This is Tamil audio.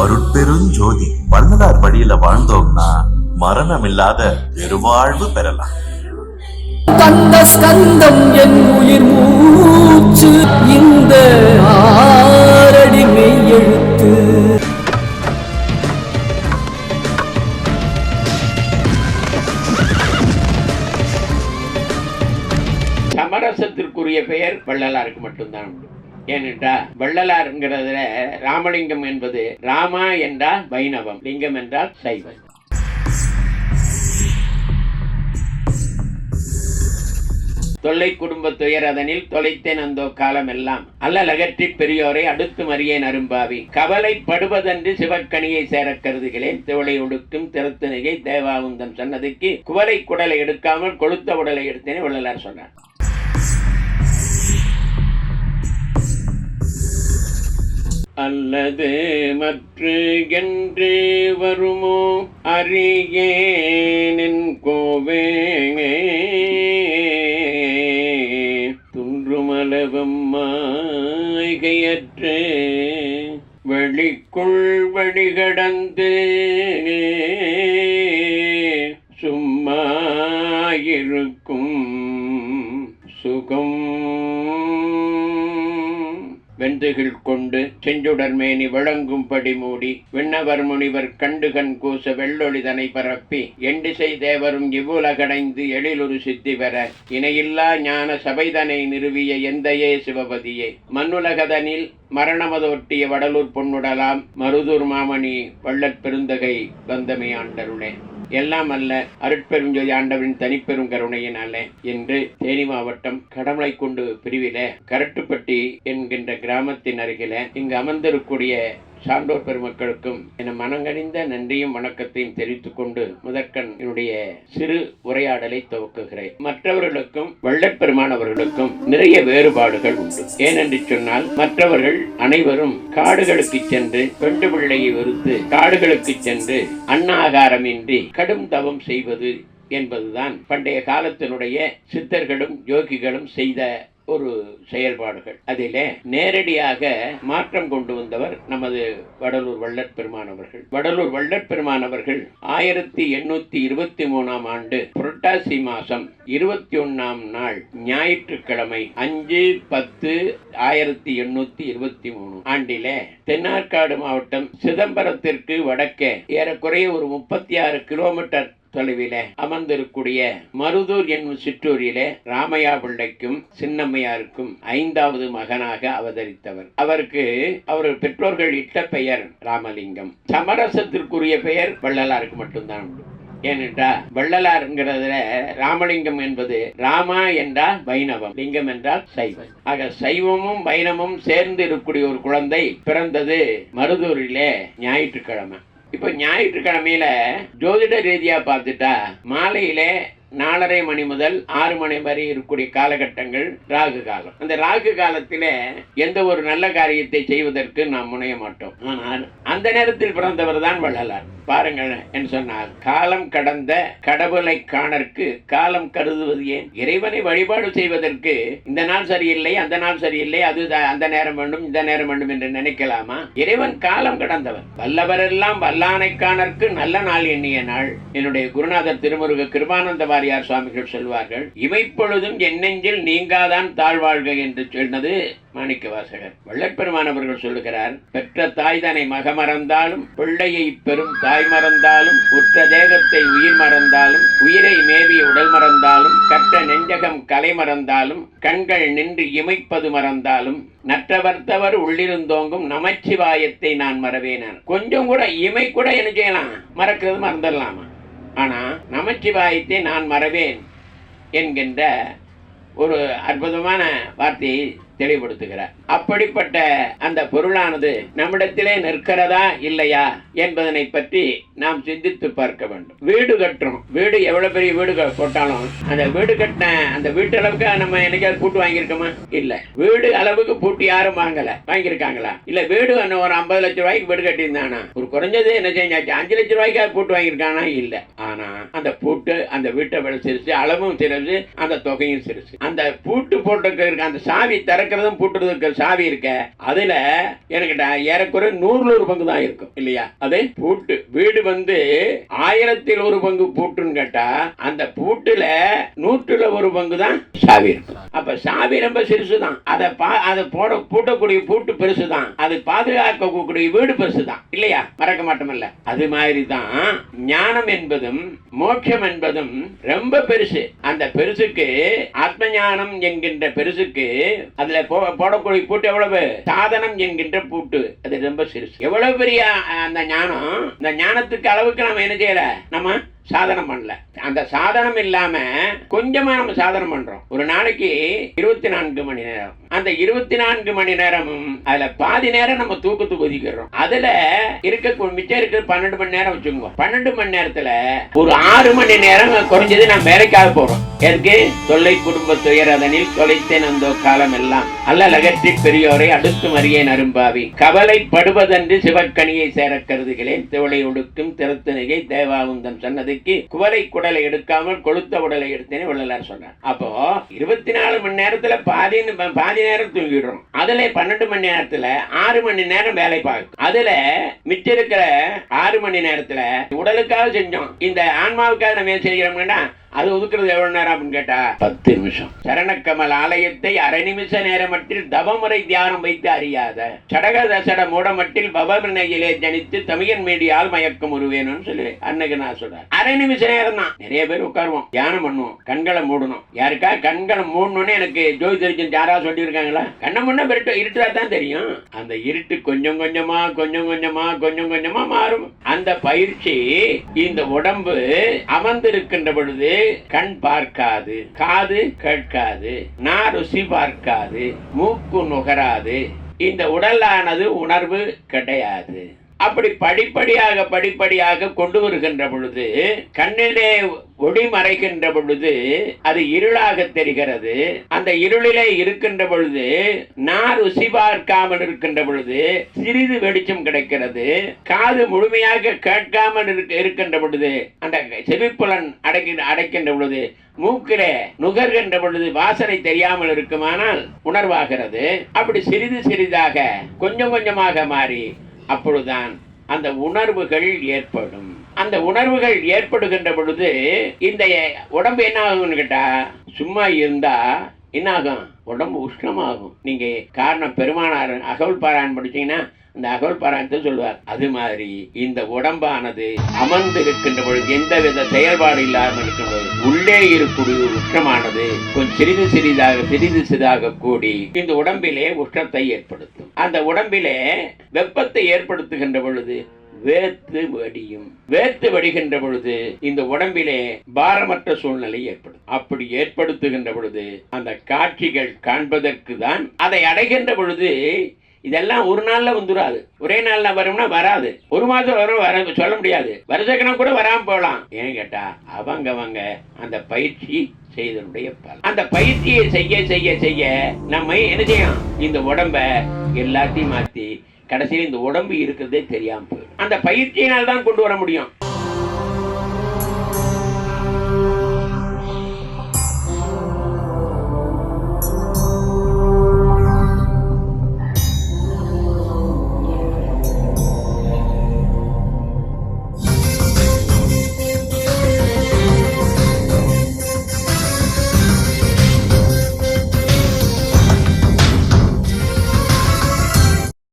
அருட்பெருஞ்சோதி வள்ளலார் வழியில வாழ்ந்தோம்னா மரணமில்லாத பெருவாழ்வு பெறலாம். கந்த ஸ்கந்தம் என் உயிர் மூச்சு இந்த ஆரடி மெய்யெழுத்து சமரசத்திற்குரிய பெயர் வள்ளலாருக்கு மட்டும்தான் உண்டு. ஏனென்றால் வள்ளலாருங்கிறதுல ராமலிங்கம் என்பது ராமா என்றால் வைணவம் லிங்கம் என்றால் சைவம். தொல்லை குடும்ப துயரதனில் தொலைத்தேன் அந்தோ அல்ல அல்லலகற்றி பெரியோரை அடுத்து மறியேன் அரும்பாவி கவலைப்படுவதன்று சிவக்கணியை சேர கருதுகிறேன். திவளை ஒடுக்கும் திறத்துணிகை தேவாவுந்தன் சொன்னதுக்கு குவலை குடலை எடுக்காமல் கொளுத்த உடலை எடுத்தேனே வள்ளலார் சொன்னார். அல்லது மற்ற என்று வருமோ? அறியேனின் கோவே துன்றுமளவும் மாய்கையற்று வழிக்குள் வழிகடந்து சும்மா இருக்கும் சுகம். வெந்துகில் கொண்டு செஞ்சுடர்மேனி விளங்கும்படி மூடி விண்ணவர் முனிவர் கண்டு கண் கூச வெள்ளொளிதனை பரப்பி எண்டிசை தேவரும் இவ்வுலகடைந்து எழிலுரு சித்தி பெற. இணையில்லா ஞான சபைதனை நிறுவிய எந்தையே சிவபதியே. மண்ணுலகதனில் மரணமதொட்டிய வடலூர் பொன்னுடலாம் மருதூர் மாமணி வள்ளற் பெருந்தகை வந்தமையாண்டருளே எல்லாம் அல்ல அருட்பெருஞ்சோதி ஆண்டவரின் தனிப்பெரும் கருணையினாலே என்று தேனி மாவட்டம் கடமலை கொண்டு பிரிவில கரட்டுப்பட்டி என்கின்ற கிராமத்தின் அருகில இங்கு அமர்ந்திருக்கக்கூடிய சான்றோர் பெருமக்களுக்கும் என மனங்கணிந்த நன்றியும் வணக்கத்தையும் தெரிவித்துக் கொண்டு முதற்கண் என்னுடைய சிறு உரையாடலை துவக்குகிறேன். மற்றவர்களுக்கும் வள்ளற்பெருமான் அவர்களுக்கும் நிறைய வேறுபாடுகள் உண்டு. ஏனென்று சொன்னால் மற்றவர்கள் அனைவரும் காடுகளுக்கு சென்று பெண்டு பிள்ளையை வெறுத்து காடுகளுக்கு சென்று அன்னாகாரமின்றி கடும் தவம் செய்வது என்பதுதான் பண்டைய காலத்தினுடைய சித்தர்களும் யோகிகளும் செய்த ஒரு செயல்பாடுகள். அதிலே நேரடியாக மாற்றம் கொண்டு வந்தவர் நமது வடலூர் வள்ளற் வடலூர் வள்ளற் ஆயிரத்தி எண்ணூத்தி இருபத்தி மூணாம் ஆண்டு புரட்டாசி மாசம் இருபத்தி ஒன்னாம் நாள் ஞாயிற்றுக்கிழமை அஞ்சு பத்து ஆயிரத்தி எண்ணூத்தி இருபத்தி மூணு ஆண்டிலே தென்னார்காடு மாவட்டம் சிதம்பரத்திற்கு வடக்கே ஏறக்குறைய ஒரு முப்பத்தி ஆறு கிலோமீட்டர் தொலைவில அமர்ந்திருக்கூடிய மருதூர் என்னும் சிற்றூரிலே ராமையா பிள்ளைக்கும் சின்னம்மையாருக்கும் ஐந்தாவது மகனாக அவதரித்தவர். அவருக்கு அவர் பெற்றோர்கள் இட்ட பெயர் ராமலிங்கம். சமரசத்திற்குரிய பெயர் வள்ளலாருக்கு மட்டும்தான் உண்டு. ஏனென்றா வள்ளலாருங்கிறதுல ராமலிங்கம் என்பது ராமா என்றால் வைணவம் லிங்கம் என்றால் சைவம். ஆக சைவமும் வைணவமும் சேர்ந்து இருக்கக்கூடிய ஒரு குழந்தை பிறந்தது மருதூரிலே ஞாயிற்றுக்கிழமை. இப்போ ஞாயிற்றுக்கிழமையில ஜோதிட ரீதியா பார்த்துட்டா மாலையில நாலரை மணி முதல் ஆறு மணி வரை இருக்கக்கூடிய காலகட்டங்கள் ராகு காலம். அந்த ராகு காலத்தில் எந்த ஒரு நல்ல காரியத்தை செய்வதற்கு நாம் முனைய மாட்டோம். ஆனால் அந்த நேரத்தில் பிறந்தவர் தான் வள்ளலார். பாருங்கள் என்று சொன்னார். காலம் கடந்த கடவுளை காணற்கு காலம் கருதுவது ஏன்? இறைவனை வழிபாடு செய்வதற்கு இந்த நாள் சரியில்லை அந்த நாள் சரியில்லை அது அந்த நேரம் வேண்டும் இந்த நேரம் வேண்டும் என்று நினைக்கலாமா? இறைவன் காலம் கடந்தவர் வல்லவரெல்லாம் வல்லானை காணற்கு நல்ல நாள் எண்ணிய நாள். என்னுடைய குருநாதர் திருமுருக கிருபானந்த வாரியார் சுவாமிகள் சொல்வார்கள் இமைப்பொழுதும் என்னெஞ்சில் நீங்காதான் தாழ்வாழ்க என்று சொன்னது மாணிக்க வாசகர். வள்ளற்பெருமான் அவர்கள் சொல்லுகிறார் பெற்ற தாய் தன்னை மகமறந்தாலும் பிள்ளையை பெரும் தாய் மறந்தாலும் உற்ற தேகத்தை உயிர் மறந்தாலும் உயிரை மேவிய உடல் மறந்தாலும் கற்ற நெஞ்சகம் கலை மறந்தாலும் கண்கள் நின்று இமைப்பது மறந்தாலும் நற்றவர்த்தவர் உள்ளிருந்தோங்கும் நமச்சிவாயத்தை நான் மறவேனான். கொஞ்சம் கூட இமை கூட என்ன செய்யலாம்? மறக்கிறது மறந்துடலாமா? ஆனால் நமச்சிவாயத்தை நான் மறவேன் என்கின்ற ஒரு அற்புதமான வார்த்தையை தெளிவுபடுத்துகிறார். அப்படிப்பட்ட அந்த பொருளானது நம்மிடத்திலே நிற்கிறதா இல்லையா என்பதனை பற்றி நாம் சிந்தித்து பார்க்க வேண்டும். வீடு கட்டுறோம். வீடு எவ்வளவு பெரிய வீடு க- போட்டாலும் அந்த வீடு கட்டின அந்த வீட்டு அளவுக்கு நம்ம என்னைக்காவது பூட்டு வாங்கியிருக்கோமா? இல்ல. வீடு அளவுக்கு பூட்டு யாரும் வாங்கல. வாங்கியிருக்காங்களா? இல்ல வீடு என்ன ஒரு ஐம்பது லட்சம் ரூபாய்க்கு வீடு கட்டியிருந்தானா? ஒரு குறைஞ்சது என்ன செஞ்சாச்சு? அஞ்சு லட்சம் ரூபாய்க்கு பூட்டு வாங்கியிருக்கானா? இல்ல. ஆனா அந்த பூட்டு அந்த வீட்டை விட சிரிச்சு அளவும் சிரிச்சு அந்த தொகையும் சிரிச்சு அந்த பூட்டு போட்டு இருக்க அந்த சாவி திறக்கிறதும் பூட்டுறதுக்கு சாவி இருக்க அதுல எனக்கு ஏறக்குறை நூறுல ஒரு பங்கு தான் இருக்கும். இல்லையா? அது பூட்டு வீடு வந்து ஆயிரத்தில் ஒரு பங்கு பூட்டுன்னு கேட்டா அந்த பூட்டுல நூற்றுல ஒரு பங்கு தான் சாவி அப்ப சாவி ரொம்ப சிறுசுதான். அதை பா அதை போட பூட்டக்கூடிய பூட்டு பெருசுதான். அது பாதுகாக்கக்கூடிய வீடு பெருசுதான். இல்லையா? மறக்க மாட்டோம்ல அது மாதிரி தான் ஞானம் என்பதும் மோட்சம் என்பதும் ரொம்ப பெருசு. அந்த பெருசுக்கு ஆத்ம ஞானம் என்கின்ற பெருசுக்கு அதுல போடக்கூடிய பூட்டு எவ்வளவு? சாதனம் என்கின்ற பூட்டு. அது ரொம்ப சிறுசு. எவ்வளவு பெரிய அந்த ஞானம்? இந்த ஞானத்துக்கு அளவுக்கு நம்ம என்ன செய்யல? நம்ம சாதனம் பண்ணல. அந்த சாதனம் இல்லாம கொஞ்சமா நம்ம சாதனம் பண்றோம். ஒரு நாளைக்கு இருபத்தி நான்கு மணி நேரம். அந்த இருபத்தி நான்கு மணி நேரமும் அதுல பாதி நேரம் நம்ம தூக்கத்துக்கு ஒதுக்கிறோம் அதுல இருக்க மிச்சம் இருக்கிற பன்னெண்டு மணி நேரம் வச்சுக்கோங்க. பன்னெண்டு மணி நேரத்துல ஒரு ஆறு மணி நேரம் குறைஞ்சது நம்ம வேலைக்காக போறோம். எதுக்கு? தொல்லை குடும்ப துயரதனில் தொலைத்தேன் அந்த காலம் எல்லாம். அல்ல லகற்றி பெரியோரை அடுத்து மறியே நரும்பாவி. கவலைப்படுவதென்று சிவக்கணியை சேர கருதுகிறேன். திவளை ஒடுக்கும் திறத்தனிகை தேவாவுந்தன் சொன்னதுக்கு குவலை குடலை எடுக்காமல் கொளுத்த உடலை எடுத்தேன்னு வள்ளலார் சொன்னார் அப்போ இருபத்தி நாலு மணி நேரத்துல பாதி பாதி நேரம் தூங்கிடுறோம். அதுல பன்னெண்டு மணி நேரத்துல ஆறு மணி நேரம் வேலை பார்க்கும். அதுல மிச்சம் இருக்கிற ஆறு மணி நேரத்துல உடலுக்காக செஞ்சோம். இந்த ஆன்மாவுக்காக நம்ம செய்கிறோம்னா அது ஒதுக்குறது எவ்வளவு நேரம் அப்படின்னு கேட்டா? பத்து நிமிஷம். சரணக்கமல் ஆலயத்தை அரை நிமிஷ நேரம் மட்டில் தவமுறை தியானம் வைத்து அறியாத. சடக தசட மூடமட்டில் பவமினையிலே ஜனித்து தமிழன் மீடியால் மயக்கம் உருவேணும்னு சொல்லி அன்னைக்கு நான் சொல்றேன் அரை நிமிஷ நேரம் தான் நிறைய பேர் உட்காருவோம். தியானம் பண்ணுவோம். கண்களை மூடணும். யாருக்கா? கண்களை மூடணும்னு எனக்கு ஜோதி தெரிஞ்சு யாரா சொல்லியிருக்காங்களா? கண்ணை முன்ன இருட்டு இருட்டா தான் தெரியும். அந்த இருட்டு கொஞ்சம் கொஞ்சமா கொஞ்சம் கொஞ்சமா கொஞ்சம் கொஞ்சமா மாறும். அந்த பயிற்சி இந்த உடம்பு அமர்ந்திருக்கின்ற பொழுது கண் பார்க்காது காது கேட்காது நா ருசி பார்க்காது மூக்கு நுகராது. இந்த உடலானது உணர்வு கிடையாது. அப்படி படிப்படியாக படிப்படியாக கொண்டு வருகின்ற பொழுது கண்ணிலே ஒளி மறைகின்ற பொழுது அது இருளாக தெரிகிறது. அந்த இருளிலே இருக்கின்ற பொழுது நான் ருசி பார்க்காமல் இருக்கின்ற பொழுது சிறிது வெளிச்சம் கிடைக்கிறது. காது முழுமையாக கேட்காமல் இருக்கின்ற பொழுது அந்த செவிப்புலன் அடைக்கி அடைக்கின்ற பொழுது மூக்கிலே நுகர்கின்ற பொழுது வாசனை தெரியாமல் இருக்குமானால் உணர்வாகிறது. அப்படி சிறிது சிறிதாக கொஞ்சம் கொஞ்சமாக மாறி அப்பொழுதுதான் அந்த உணர்வுகள் ஏற்படும். அந்த உணர்வுகள் ஏற்படுகின்ற பொழுது இந்த உடம்பு என்ன ஆகும்னு கேட்டா சும்மா இருந்தா என்ன ஆகும் உடம்பு உஷ்ணமாகும். நீங்க காரணம் பெருமானார் அகவல் பாராயணம் படிச்சீங்கன்னா அந்த அகவல் பாராயணத்தை சொல்லுவார் அது மாதிரி இந்த உடம்பானது அமர்ந்து இருக்கின்ற பொழுது எந்தவித செயல்பாடு இல்லாமல் இருக்கின்ற பொழுது உள்ளே இருக்கக்கூடிய உஷ்ணமானது கொஞ்சம் சிறிது சிறிதாக சிறிது சிறிதாக கூடி இந்த உடம்பிலே உஷ்ணத்தை ஏற்படுத்தும். அந்த உடம்பிலே வெப்பத்தை ஏற்படுத்துகின்ற பொழுது வேர்த்து வடியும். வேர்த்து வடிகின்ற பொழுது இந்த உடம்பிலே பாரமற்ற சூழ்நிலை ஏற்படும். அப்படி ஏற்படுத்துகின்ற பொழுது அந்த காட்சிகள் காண்பதற்கு தான் அதை அடைகின்ற பொழுது இதெல்லாம் ஒரு நாள்ல வந்துடாது ஒரே நாள்ல வரும்னா வராது. ஒரு மாதம் வரும் வர சொல்ல முடியாது. வருஷக்கணம் கூட வராம போகலாம். ஏன்னு கேட்டா அவங்க அவங்க அந்த பயிற்சி செய்தனுடைய பலன். அந்த பயிற்சியை செய்ய செய்ய செய்ய நம்ம என்ன செய்யும் இந்த உடம்ப எல்லாத்தையும் மாத்தி கடைசியில் இந்த உடம்பு இருக்கிறதே தெரியாம போயிடும். அந்த பயிற்சியினால் தான் கொண்டு வர முடியும்.